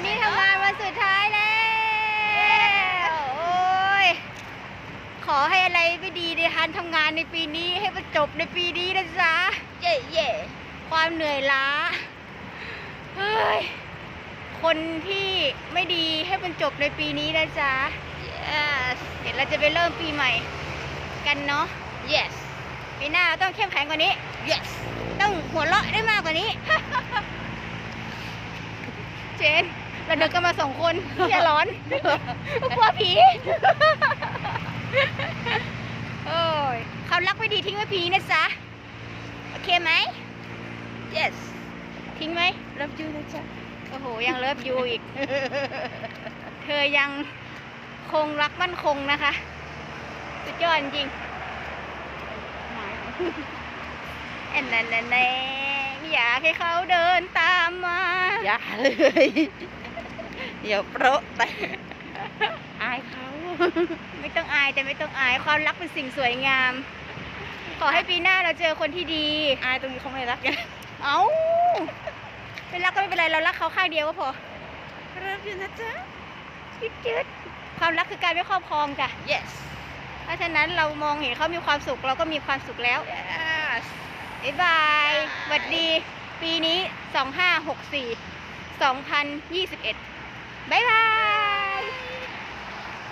ันนี้ทำงานวันสุดท้ายแล้ว โอ้ย ขอให้อะไรไม่ดีในทันทำงานในปีนี้ให้มันจบในปีนี้นะจ๊ะ เย่เย่ความเหนื่อยล้า เฮ้ย คนที่ไม่ดีให้มันจบในปีนี้นะจ๊ะ yes เดี๋ยวเราจะไปเริ่มปีใหม่ กันเนาะ yes ปีหน้าต้องเข้มแข็งกว่านี้ yes ต้องหัวเราะได้มากกว่านี้ เจน เราเดินกันมาสองคนอย่าร้อนกลัวผีโอ้ยความรักไม่ดีทิ้งไว้ผีนะจ๊ะ โอเคไหม yes ทิ้งไหมรับยูนะจ๊ะ โอ้โห ยังเลิฟยูอีก เธอยังคงรักมั่นคงนะคะ สุดยอดจริงแอนนันนันแนงอยากให้เขาเดินตามมา อย่าเลย อย่าโประแต่อายเขา ไม่ต้องอายแต่ไม่ต้องอายความรักเป็นสิ่งสวยงาม ขอให้ปีหน้าเราเจอคนที่ดี อายตรงนี้เขาไม่รักไงเอ้าไม่รักก็ไม่เป็นไรเรารักเขาข้างเดียวก็พอรับยูนะจ๊ะจิ๊ดจิ๊ดความรักคือการไม่ครอบครองจ้ะ yes เพราะฉะนั้นเรามองเห็นเขามีความสุขเราก็มีความสุขแล้ว yes บ๊ายบายสวัสดี ปีนี้ 2564 2021拜拜。